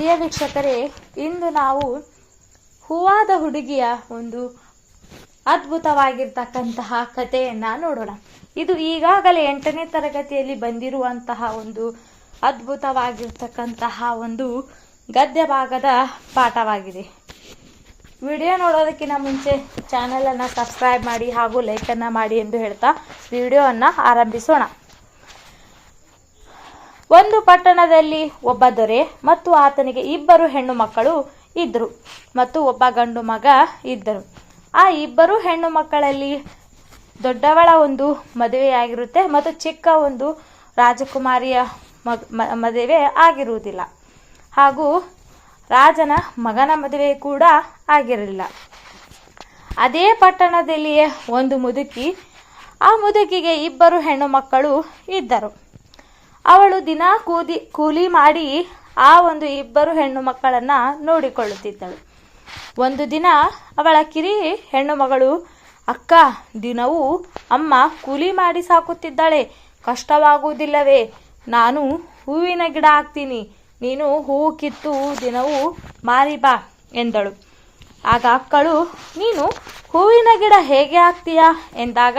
ಪ್ರಿಯ ವೀಕ್ಷಕರೇ, ಇಂದು ನಾವು ಹೂವಾದ ಹುಡುಗಿಯ ಒಂದು ಅದ್ಭುತವಾಗಿರ್ತಕ್ಕಂತಹ ಕಥೆಯನ್ನ ನೋಡೋಣ. ಇದು ಈಗಾಗಲೇ ಎಂಟನೇ ತರಗತಿಯಲ್ಲಿ ಬಂದಿರುವಂತಹ ಒಂದು ಅದ್ಭುತವಾಗಿರ್ತಕ್ಕಂತಹ ಒಂದು ಗದ್ಯ ಭಾಗದ ಪಾಠವಾಗಿದೆ. ವಿಡಿಯೋ ನೋಡೋದಕ್ಕಿಂತ ಮುಂಚೆ ಚಾನಲನ್ನು ಸಬ್ಸ್ಕ್ರೈಬ್ ಮಾಡಿ ಹಾಗೂ ಲೈಕನ್ನು ಮಾಡಿ ಎಂದು ಹೇಳ್ತಾ ವಿಡಿಯೋವನ್ನು ಆರಂಭಿಸೋಣ. ಒಂದು ಪಟ್ಟಣದಲ್ಲಿ ಒಬ್ಬ ದೊರೆ ಮತ್ತು ಆತನಿಗೆ ಇಬ್ಬರು ಹೆಣ್ಣು ಮಕ್ಕಳು ಇದ್ದರು ಮತ್ತು ಒಬ್ಬ ಗಂಡು ಮಗ ಇದ್ದರು. ಆ ಇಬ್ಬರು ಹೆಣ್ಣು ಮಕ್ಕಳಲ್ಲಿ ದೊಡ್ಡವಳ ಒಂದು ಮದುವೆಯಾಗಿರುತ್ತೆ ಮತ್ತು ಚಿಕ್ಕ ಒಂದು ರಾಜಕುಮಾರಿಯ ಮಗ್ ಮದುವೆ ಆಗಿರುವುದಿಲ್ಲ. ಹಾಗೂ ರಾಜನ ಮಗನ ಮದುವೆ ಕೂಡ ಆಗಿರಲಿಲ್ಲ. ಅದೇ ಪಟ್ಟಣದಲ್ಲಿಯೇ ಒಂದು ಮುದುಕಿ, ಆ ಮುದುಕಿಗೆ ಇಬ್ಬರು ಹೆಣ್ಣು ಮಕ್ಕಳು ಇದ್ದರು. ಅವಳು ದಿನ ಕೂದಿ, ಕೂಲಿ ಮಾಡಿ ಆ ಒಂದು ಇಬ್ಬರು ಹೆಣ್ಣು ಮಕ್ಕಳನ್ನು ನೋಡಿಕೊಳ್ಳುತ್ತಿದ್ದಳು. ಒಂದು ದಿನ ಅವಳ ಕಿರಿ ಹೆಣ್ಣು ಮಗಳು, ಅಕ್ಕ, ದಿನವೂ ಅಮ್ಮ ಕೂಲಿ ಮಾಡಿ ಸಾಕುತ್ತಿದ್ದಾಳೆ, ಕಷ್ಟವಾಗುವುದಿಲ್ಲವೇ, ನಾನು ಹೂವಿನ ಗಿಡ ಹಾಕ್ತೀನಿ, ನೀನು ಹೂವು ಕಿತ್ತು ದಿನವೂ ಮಾರಿ ಬಾ, ಎಂದಳು. ಆಗ ಅಕ್ಕಳು, ನೀನು ಹೂವಿನ ಗಿಡ ಹೇಗೆ ಹಾಕ್ತೀಯಾ? ಎಂದಾಗ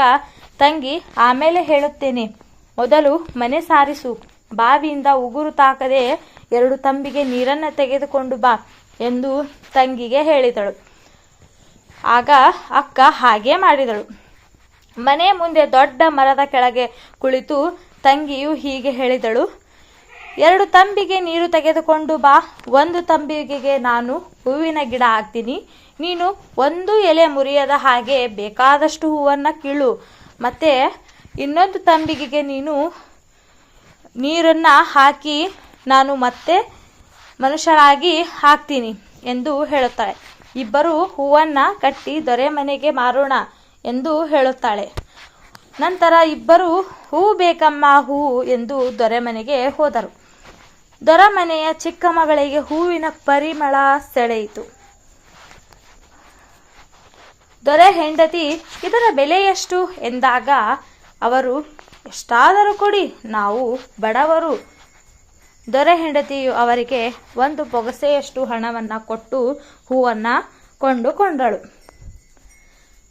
ತಂಗಿ, ಆಮೇಲೆ ಹೇಳುತ್ತೇನೆ ಮೊದಲು ಮನೆ ಸಾರಿಸು. ಬಾವಿಯಿಂದ ಉಗುರು ತಾಕದೆ ಎರಡು ತಂಬಿಗೆ ನೀರನ್ನು ತೆಗೆದುಕೊಂಡು ಬಾ ಎಂದು ತಂಗಿಗೆ ಹೇಳಿದಳು. ಆಗ ಅಕ್ಕ ಹಾಗೆ ಮಾಡಿದಳು. ಮನೆ ಮುಂದೆ ದೊಡ್ಡ ಮರದ ಕೆಳಗೆ ಕುಳಿತು ತಂಗಿಯು ಹೀಗೆ ಹೇಳಿದಳು. ಎರಡು ತಂಬಿಗೆ ನೀರು ತೆಗೆದುಕೊಂಡು ಬಾ. ಒಂದು ತಂಬಿಗೆಗೆ ನಾನು ಹೂವಿನ ಗಿಡ ಹಾಕ್ತೀನಿ. ನೀನು ಒಂದು ಎಲೆ ಮುರಿಯದ ಹಾಗೆ ಬೇಕಾದಷ್ಟು ಹೂವನ್ನು ಕೀಳು. ಮತ್ತು ಇನ್ನೊಂದು ತಂಬಿಗೆಗೆ ನೀನು ನೀರನ್ನು ಹಾಕಿ ನಾನು ಮತ್ತೆ ಮನುಷ್ಯರಾಗಿ ಹಾಕ್ತೀನಿ ಎಂದು ಹೇಳುತ್ತಾಳೆ. ಇಬ್ಬರು ಹೂವನ್ನು ಕಟ್ಟಿ ದೊರೆ ಮನೆಗೆ ಮಾರೋಣ ಎಂದು ಹೇಳುತ್ತಾಳೆ. ನಂತರ ಇಬ್ಬರು ಹೂ ಬೇಕಮ್ಮ ಹೂ ಎಂದು ದೊರೆ ಮನೆಗೆ ಹೋದರು. ದೊರೆಮನೆಯ ಚಿಕ್ಕ ಮಗಳಿಗೆ ಹೂವಿನ ಪರಿಮಳ ಸೆಳೆಯಿತು. ದೊರೆ ಹೆಂಡತಿ, ಇದರ ಬೆಲೆ ಎಷ್ಟು ಎಂದಾಗ ಅವರು, ಎಷ್ಟಾದರೂ ಕೊಡಿ, ನಾವು ಬಡವರು. ದೊರೆ ಹೆಂಡತಿಯು ಅವರಿಗೆ ಒಂದು ಪೊಗಸೆಯಷ್ಟು ಹಣವನ್ನು ಕೊಟ್ಟು ಹೂವನ್ನು ಕೊಂಡುಕೊಂಡಳು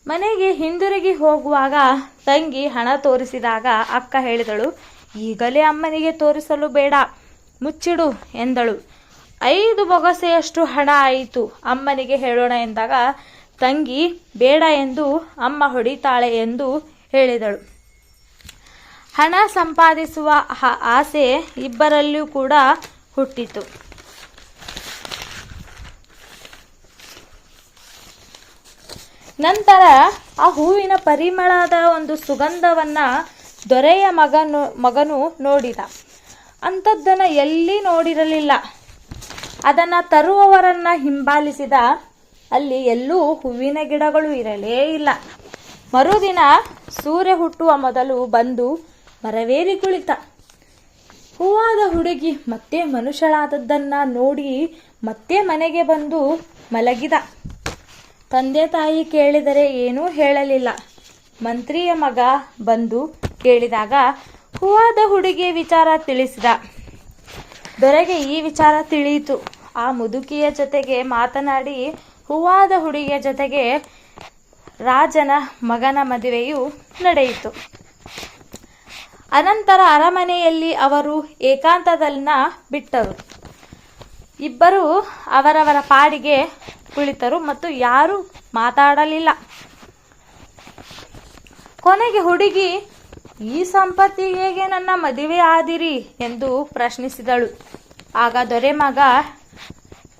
ಮನೆಗೆ ಹಿಂದಿರುಗಿ ಹೋಗುವಾಗ ತಂಗಿ ಹಣ ತೋರಿಸಿದಾಗ ಅಕ್ಕ ಹೇಳಿದಳು, ಈಗಲೇ ಅಮ್ಮನಿಗೆ ತೋರಿಸಲು ಬೇಡ, ಮುಚ್ಚಿಡು ಎಂದಳು. ಐದು ಬೊಗಸೆಯಷ್ಟು ಹಣ ಆಯಿತು, ಅಮ್ಮನಿಗೆ ಹೇಳೋಣ ಎಂದಾಗ ತಂಗಿ, ಬೇಡ ಎಂದು ಅಮ್ಮ ಹೊಡಿತಾಳೆ ಎಂದು ಹೇಳಿದಳು. ಹಣ ಸಂಪಾದಿಸುವ ಆಸೆ ಇಬ್ಬರಲ್ಲೂ ಕೂಡ ಹುಟ್ಟಿತು. ನಂತರ ಆ ಹೂವಿನ ಪರಿಮಳದ ಒಂದು ಸುಗಂಧವನ್ನು ದೊರೆಯ ಮಗನು ಮಗನು ನೋಡಿದ. ಅಂಥದ್ದನ್ನು ಎಲ್ಲಿ ನೋಡಿರಲಿಲ್ಲ. ಅದನ್ನು ತರುವವರನ್ನು ಹಿಂಬಾಲಿಸಿದ. ಅಲ್ಲಿ ಎಲ್ಲೂ ಹೂವಿನ ಗಿಡಗಳು ಇರಲೇ ಇಲ್ಲ. ಮರುದಿನ ಸೂರ್ಯ ಹುಟ್ಟುವ ಮೊದಲು ಬಂದು ಮರವೇರಿ ಕುಳಿತ ಹೂವಾದ ಹುಡುಗಿ ಮತ್ತೆ ಮನುಷ್ಯಳಾದದ್ದನ್ನ ನೋಡಿ ಮತ್ತೆ ಮನೆಗೆ ಬಂದು ಮಲಗಿದ. ತಂದೆ ತಾಯಿ ಕೇಳಿದರೆ ಏನೂ ಹೇಳಲಿಲ್ಲ. ಮಂತ್ರಿಯ ಮಗ ಬಂದು ಕೇಳಿದಾಗ ಹೂವಾದ ಹುಡುಗಿಯ ವಿಚಾರ ತಿಳಿಸಿದ. ದೊರೆಗೆ ಈ ವಿಚಾರ ತಿಳಿಯಿತು. ಆ ಮುದುಕಿಯ ಜೊತೆಗೆ ಮಾತನಾಡಿ ಹೂವಾದ ಹುಡುಗಿಯ ಜೊತೆಗೆ ರಾಜನ ಮಗನ ಮದುವೆಯು ನಡೆಯಿತು. ಅನಂತರ ಅರಮನೆಯಲ್ಲಿ ಅವರು ಏಕಾಂತದನ್ನ ಬಿಟ್ಟರು. ಇಬ್ಬರು ಅವರವರ ಪಾಡಿಗೆ ಕುಳಿತರು ಮತ್ತು ಯಾರೂ ಮಾತಾಡಲಿಲ್ಲ. ಕೊನೆಗೆ ಹುಡುಗಿ, ಈ ಸಂಪತ್ತಿಗೆ ನನ್ನ ಮದುವೆ ಆದಿರಿ? ಎಂದು ಪ್ರಶ್ನಿಸಿದಳು. ಆಗ ದೊರೆ ಮಗ,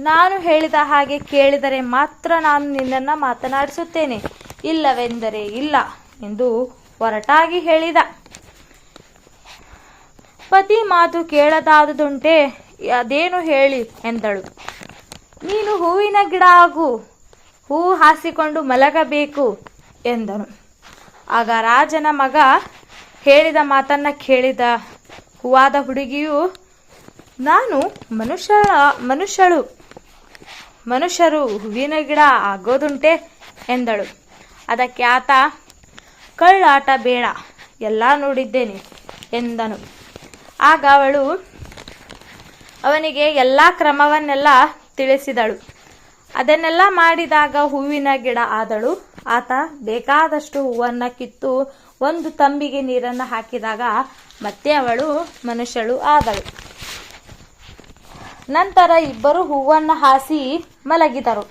ನಾನು ಹೇಳಿದ ಹಾಗೆ ಕೇಳಿದರೆ ಮಾತ್ರ ನಾನು ನಿನ್ನನ್ನು ಮಾತನಾಡಿಸುತ್ತೇನೆ. ಇಲ್ಲವೆಂದರೆ ಇಲ್ಲ, ಎಂದು ಹೊರಟಾಗಿ ಹೇಳಿದ. ಪತಿ ಮಾತು ಕೇಳದಾದುದುಂಟೆ, ಅದೇನು ಹೇಳಿ ಎಂದಳು. ನೀನು ಹೂವಿನ ಗಿಡ ಆಗು, ಹೂ ಹಾಸಿಕೊಂಡು ಮಲಗಬೇಕು ಎಂದನು. ಆಗ ರಾಜನ ಮಗ ಹೇಳಿದ ಮಾತನ್ನ ಕೇಳಿದ ಹೂವಾದ ಹುಡುಗಿಯು, ನಾನು ಮನುಷ್ಯ, ಮನುಷ್ಯಳು, ಮನುಷ್ಯರು ಹೂವಿನ ಗಿಡ ಆಗೋದುಂಟೆ ಎಂದಳು. ಅದಕ್ಕೆ ಆತ, ಕಳ್ಳಾಟ ಬೇಡ, ಎಲ್ಲ ನೋಡಿದ್ದೇನೆ ಎಂದನು. ಆಗ ಅವಳು ಅವನಿಗೆ ಎಲ್ಲ ಕ್ರಮವನ್ನೆಲ್ಲ ತಿಳಿಸಿದಳು. ಅದನ್ನೆಲ್ಲ ಮಾಡಿದಾಗ ಹೂವಿನ ಗಿಡ ಆದಳು. ಆತ ಬೇಕಾದಷ್ಟು ಹೂವನ್ನು ಕಿತ್ತು ಒಂದು ತಂಬಿಗೆ ನೀರನ್ನು ಹಾಕಿದಾಗ ಮತ್ತೆ ಅವಳು ಮನುಷ್ಯಳು ಆದಳು. ನಂತರ ಇಬ್ಬರು ಹೂವನ್ನು ಹಾಸಿ ಮಲಗಿದರು.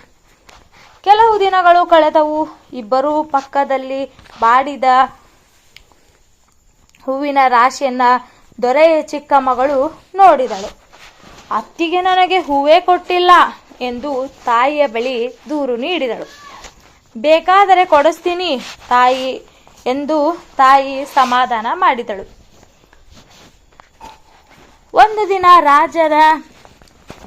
ಕೆಲವು ದಿನಗಳು ಕಳೆದವು. ಇಬ್ಬರೂ ಪಕ್ಕದಲ್ಲಿ ಬಾಡಿದ ಹೂವಿನ ರಾಶಿಯನ್ನ ದೊರೆಯ ಚಿಕ್ಕ ಮಗಳು ನೋಡಿದಳು. ಅತ್ತಿಗೆ ನನಗೆ ಹೂವೇ ಕೊಟ್ಟಿಲ್ಲ ಎಂದು ತಾಯಿಯ ಬಳಿ ದೂರು ನೀಡಿದಳು. ಬೇಕಾದರೆ ಕೊಡಿಸ್ತೀನಿ ತಾಯಿ ಎಂದು ತಾಯಿ ಸಮಾಧಾನ ಮಾಡಿದಳು. ಒಂದು ದಿನ ರಾಜರ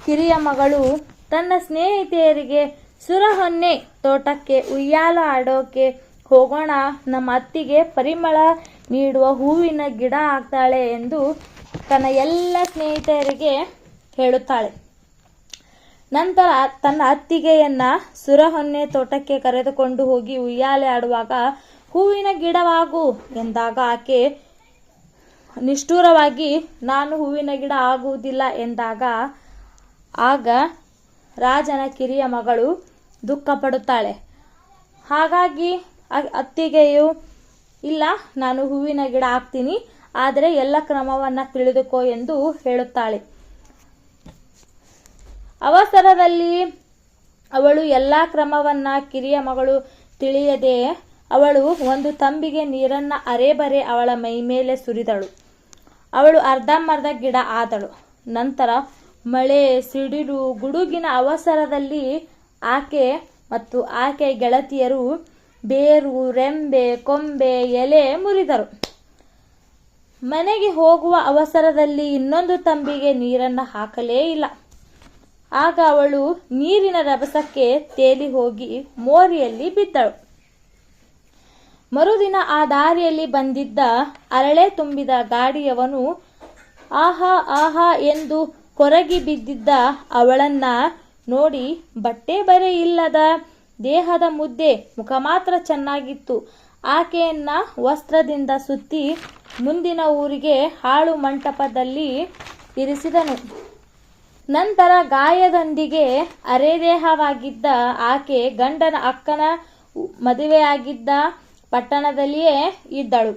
ಕಿರಿಯ ಮಗಳು ತನ್ನ ಸ್ನೇಹಿತೆಯರಿಗೆ, ಸುರಹೊನ್ನೆ, ತೋಟಕ್ಕೆ, ಉಯ್ಯಾಲ ಆಡೋಕೆ ಹೋಗೋಣ, ನಮ್ಮ ಅತ್ತಿಗೆ ಪರಿಮಳ ನೀಡುವ ಹೂವಿನ ಗಿಡ ಆಗ್ತಾಳೆ ಎಂದು ತನ್ನ ಎಲ್ಲ ಸ್ನೇಹಿತರಿಗೆ ಹೇಳುತ್ತಾಳೆ. ನಂತರ ತನ್ನ ಅತ್ತಿಗೆಯನ್ನ ಸುರಹೊನ್ನೆ ತೋಟಕ್ಕೆ ಕರೆದುಕೊಂಡು ಹೋಗಿ ಉಯ್ಯಾಲೆ ಆಡುವಾಗ, ಹೂವಿನ ಗಿಡವಾಗು ಎಂದಾಗ ಆಕೆ, ನಿಷ್ಠೂರವಾಗಿ ನಾನು ಹೂವಿನ ಗಿಡ ಆಗುವುದಿಲ್ಲ ಎಂದಾಗ, ಆಗ ರಾಜನ ಕಿರಿಯ ಮಗಳು ದುಃಖ ಪಡುತ್ತಾಳೆ ಹಾಗಾಗಿ ಅತ್ತಿಗೆಯು ಇಲ್ಲ, ನಾನು ಹೂವಿನ ಗಿಡ ಹಾಕ್ತೀನಿ, ಆದರೆ ಎಲ್ಲ ಕ್ರಮವನ್ನು ತಿಳಿದುಕೋ ಎಂದು ಹೇಳುತ್ತಾಳೆ. ಅವಸರದಲ್ಲಿ ಅವಳು ಎಲ್ಲ ಕ್ರಮವನ್ನ ಕಿರಿಯ ಮಗಳು ತಿಳಿಯದೆ ಅವಳು ಒಂದು ತಂಬಿಗೆ ನೀರನ್ನ ಅರೆಬರೆ ಅವಳ ಮೈ ಮೇಲೆ ಸುರಿದಳು. ಅವಳು ಅರ್ಧಂಬರ್ಧ ಗಿಡ ಆದಳು. ನಂತರ ಮಳೆ, ಸಿಡಿಲು, ಗುಡುಗಿನ ಅವಸರದಲ್ಲಿ ಆಕೆ ಮತ್ತು ಆಕೆ ಗೆಳತಿಯರು ಬೇರು ರೆಂಬೆ ಕೊಂಬೆ ಎಲೆ ಮುರಿದರು. ಮನೆಗೆ ಹೋಗುವ ಅವಸರದಲ್ಲಿ ಇನ್ನೊಂದು ತಂಬಿಗೆ ನೀರನ್ನು ಹಾಕಲೇ ಇಲ್ಲ. ಆಗ ಅವಳು ನೀರಿನ ರಭಸಕ್ಕೆ ತೇಲಿ ಹೋಗಿ ಮೋರಿಯಲ್ಲಿ ಬಿದ್ದಳು. ಮರುದಿನ ಆ ದಾರಿಯಲ್ಲಿ ಬಂದಿದ್ದ ಅರಳೆ ತುಂಬಿದ ಗಾಡಿಯವನು, ಆಹಾ ಆಹಾ ಎಂದು ಕೊರಗಿ ಬಿದ್ದಿದ್ದ ಅವಳನ್ನ ನೋಡಿ ಬಟ್ಟೆ ಬರೆ ಇಲ್ಲದ ದೇಹದ ಮುದ್ದೆ ಮುಖ ಮಾತ್ರ ಚೆನ್ನಾಗಿತ್ತು. ಆಕೆಯನ್ನ ವಸ್ತ್ರದಿಂದ ಸುತ್ತಿ ಮುಂದಿನ ಊರಿಗೆ ಹಾಳು ಮಂಟಪದಲ್ಲಿ ಇರಿಸಿದನು. ನಂತರ ಗಾಯದೊಂದಿಗೆ ಅರೆದೇಹವಾಗಿದ್ದ ಆಕೆ ಗಂಡನ ಅಕ್ಕನ ಮದುವೆಯಾಗಿದ್ದ ಪಟ್ಟಣದಲ್ಲಿಯೇ ಇದ್ದಳು.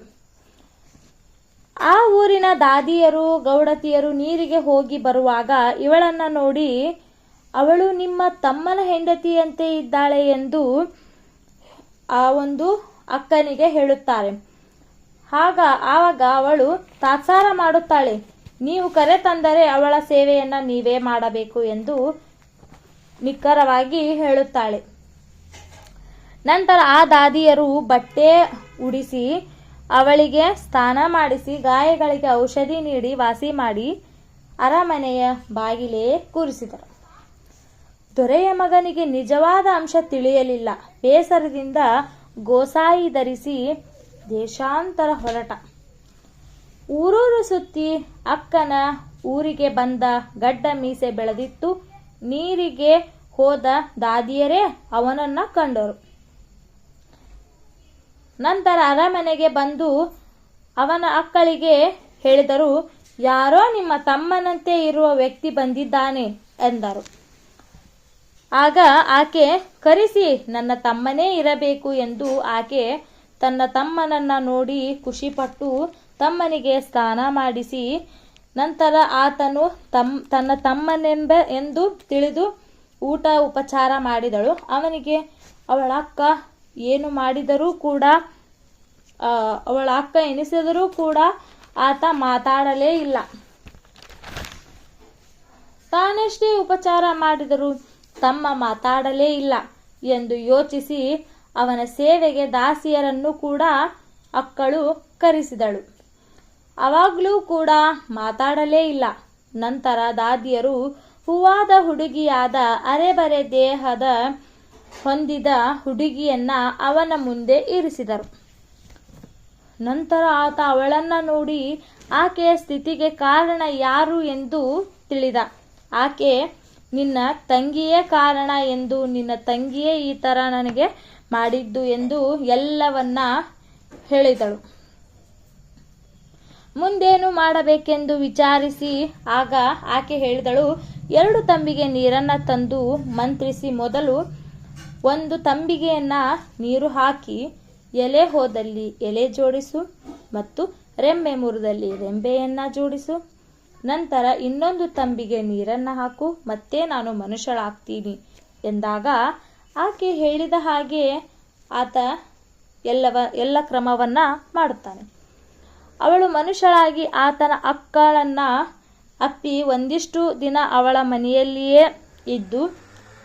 ಆ ಊರಿನ ದಾದಿಯರು ಗೌಡತಿಯರು ನೀರಿಗೆ ಹೋಗಿ ಬರುವಾಗ ಇವಳನ್ನ ನೋಡಿ ಅವಳು ನಿಮ್ಮ ತಮ್ಮನ ಹೆಂಡತಿಯಂತೆ ಇದ್ದಾಳೆ ಎಂದು ಆ ಒಂದು ಅಕ್ಕನಿಗೆ ಹೇಳುತ್ತಾರೆ. ಆಗ, ಆವಾಗ ಅವಳು ತಾತ್ಸಾರ ಮಾಡುತ್ತಾಳೆ. ನೀವು ಕರೆ ತಂದರೆ ಅವಳ ಸೇವೆಯನ್ನು ನೀವೇ ಮಾಡಬೇಕು ಎಂದು ನಿಖರವಾಗಿ ಹೇಳುತ್ತಾಳೆ. ನಂತರ ಆ ದಾದಿಯರು ಬಟ್ಟೆ ಉಡಿಸಿ ಅವಳಿಗೆ ಸ್ನಾನ ಮಾಡಿಸಿ ಗಾಯಗಳಿಗೆ ಔಷಧಿ ನೀಡಿ ವಾಸಿ ಮಾಡಿ ಅರಮನೆಯ ಬಾಗಿಲೇ ಕೂರಿಸಿದರು. ದೊರೆಯ ಮಗನಿಗೆ ನಿಜವಾದ ಅಂಶ ತಿಳಿಯಲಿಲ್ಲ. ಬೇಸರದಿಂದ ಗೋಸಾಯಿ ಧರಿಸಿ ದೇಶಾಂತರ ಹೊರಟ. ಊರೂರು ಸುತ್ತಿ ಅಕ್ಕನ ಊರಿಗೆ ಬಂದ ಗಡ್ಡ ಮೀಸೆ ಬೆಳೆದಿತ್ತು. ನೀರಿಗೆ ಹೋದ ದಾದಿಯರೇ ಅವನನ್ನ ಕಂಡರು. ನಂತರ ಅರಮನೆಗೆ ಬಂದು ಅವನ ಅಕ್ಕಳಿಗೆ ಹೇಳಿದರು, ಯಾರೋ ನಿಮ್ಮ ತಮ್ಮನಂತೆ ಇರುವ ವ್ಯಕ್ತಿ ಬಂದಿದ್ದಾನೆ ಎಂದರು. ಆಗ ಆಕೆ, ಕರೆಸಿ, ನನ್ನ ತಮ್ಮನೇ ಇರಬೇಕು ಎಂದು ಆಕೆ ತನ್ನ ತಮ್ಮನನ್ನ ನೋಡಿ ಖುಷಿಪಟ್ಟು ತಮ್ಮನಿಗೆ ಸ್ನಾನ ಮಾಡಿಸಿ, ನಂತರ ಆತನು ತಮ್ಮ ತನ್ನ ತಮ್ಮನೆಂಬ ಎಂದು ತಿಳಿದು ಊಟ ಉಪಚಾರ ಮಾಡಿದಳು. ಅವನಿಗೆ, ಅವಳ ಅಕ್ಕ ಏನು ಮಾಡಿದರೂ ಕೂಡ ಅವಳ ಅಕ್ಕ ಎನಿಸಿದರೂ ಕೂಡ ಆತ ಮಾತಾಡಲೇ ಇಲ್ಲ. ತಾನೆಷ್ಟೇ ಉಪಚಾರ ಮಾಡಿದರೂ? ತಮ್ಮ ಮಾತಾಡಲೇ ಇಲ್ಲ ಎಂದು ಯೋಚಿಸಿ ಅವನ ಸೇವೆಗೆ ದಾಸಿಯರನ್ನು ಕೂಡ ಅಕ್ಕಳು ಕರೆಸಿದಳು. ಅವಾಗಲೂ ಕೂಡ ಮಾತಾಡಲೇ ಇಲ್ಲ. ನಂತರ ದಾದಿಯರು ಹೂವಾದ ಹುಡುಗಿಯಾದ ಅರೆಬರೆ ದೇಹದ ಹೊಂದಿದ ಹುಡುಗಿಯನ್ನ ಅವನ ಮುಂದೆ ಇರಿಸಿದರು. ನಂತರ ಆತ ಅವಳನ್ನ ನೋಡಿ ಆಕೆಯ ಸ್ಥಿತಿಗೆ ಕಾರಣ ಯಾರು ಎಂದು ತಿಳಿದ. ಆಕೆ ನಿನ್ನ ತಂಗಿಯೇ ಕಾರಣ ಎಂದು ನಿನ್ನ ತಂಗಿಯೇ ಈ ಥರ ನನಗೆ ಮಾಡಿದ್ದು ಎಂದು ಎಲ್ಲವನ್ನ ಹೇಳಿದಳು. ಮುಂದೇನು ಮಾಡಬೇಕೆಂದು ವಿಚಾರಿಸಿ ಆಗ ಆಕೆ ಹೇಳಿದಳು, ಎರಡು ತಂಬಿಗೆ ನೀರನ್ನು ತಂದು ಮಂತ್ರಿಸಿ ಮೊದಲು ಒಂದು ತಂಬಿಗೆಯನ್ನ ನೀರು ಹಾಕಿ ಎಲೆ ಹೋದಲ್ಲಿ ಎಲೆ ಜೋಡಿಸು ಮತ್ತು ರೆಂಬೆ ಮುರಿದಲ್ಲಿ ರೆಂಬೆಯನ್ನ ಜೋಡಿಸು. ನಂತರ ಇನ್ನೊಂದು ತಂಬಿಗೆ ನೀರನ್ನು ಹಾಕು, ಮತ್ತೆ ನಾನು ಮನುಷ್ಯಳಾಗ್ತೀನಿ ಎಂದಾಗ ಆಕೆ ಹೇಳಿದ ಹಾಗೆ ಆತ ಎಲ್ಲವ, ಎಲ್ಲ ಕ್ರಮವನ್ನ ಮಾಡುತ್ತಾನೆ. ಅವಳು ಮನುಷ್ಯಳಾಗಿ ಆತನ ಅಕ್ಕಳನ್ನ ಅಪ್ಪಿ ಒಂದಿಷ್ಟು ದಿನ ಅವಳ ಮನೆಯಲ್ಲಿಯೇ ಇದ್ದು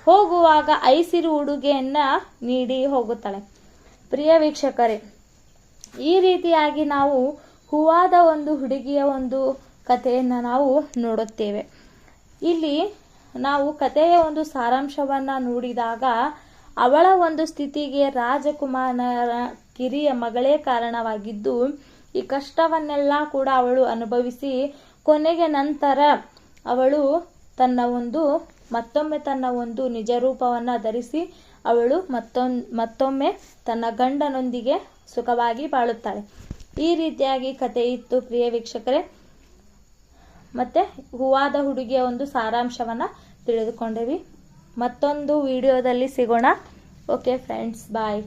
ಹೋಗುವಾಗ ಐಸಿರು ಉಡುಗೆಯನ್ನು ನೀಡಿ ಹೋಗುತ್ತಾಳೆ. ಪ್ರಿಯ ವೀಕ್ಷಕರೇ, ಈ ರೀತಿಯಾಗಿ ನಾವು ಹೂವಾದ ಒಂದು ಹುಡುಗಿಯ ಒಂದು ಕಥೆಯನ್ನು ನಾವು ನೋಡುತ್ತೇವೆ. ಇಲ್ಲಿ ನಾವು ಕಥೆಯ ಒಂದು ಸಾರಾಂಶವನ್ನು ನೋಡಿದಾಗ ಅವಳ ಒಂದು ಸ್ಥಿತಿಗೆ ರಾಜಕುಮಾರನ ಕಿರಿಯ ಮಗಳೇ ಕಾರಣವಾಗಿದ್ದು, ಈ ಕಷ್ಟವನ್ನೆಲ್ಲ ಕೂಡ ಅವಳು ಅನುಭವಿಸಿ, ಕೊನೆಗೆ ನಂತರ ಅವಳು ತನ್ನ ಒಂದು, ಮತ್ತೊಮ್ಮೆ ತನ್ನ ಒಂದು ನಿಜ ರೂಪವನ್ನು ಧರಿಸಿ ಅವಳು ಮತ್ತೊಂದು ಮತ್ತೊಮ್ಮೆ ತನ್ನ ಗಂಡನೊಂದಿಗೆ ಸುಖವಾಗಿ ಬಾಳುತ್ತಾಳೆ. ಈ ರೀತಿಯಾಗಿ ಕಥೆ ಇತ್ತು, ಪ್ರಿಯ ವೀಕ್ಷಕರೇ. ಮತ್ತೆ ಹೂವಾದ ಹುಡುಗಿಯ ಒಂದು ಸಾರಾಂಶವನ್ನು ತಿಳಿದುಕೊಂಡೇವಿ. ಮತ್ತೊಂದು ವಿಡಿಯೋದಲ್ಲಿ ಸಿಗೋಣ. Okay friends bye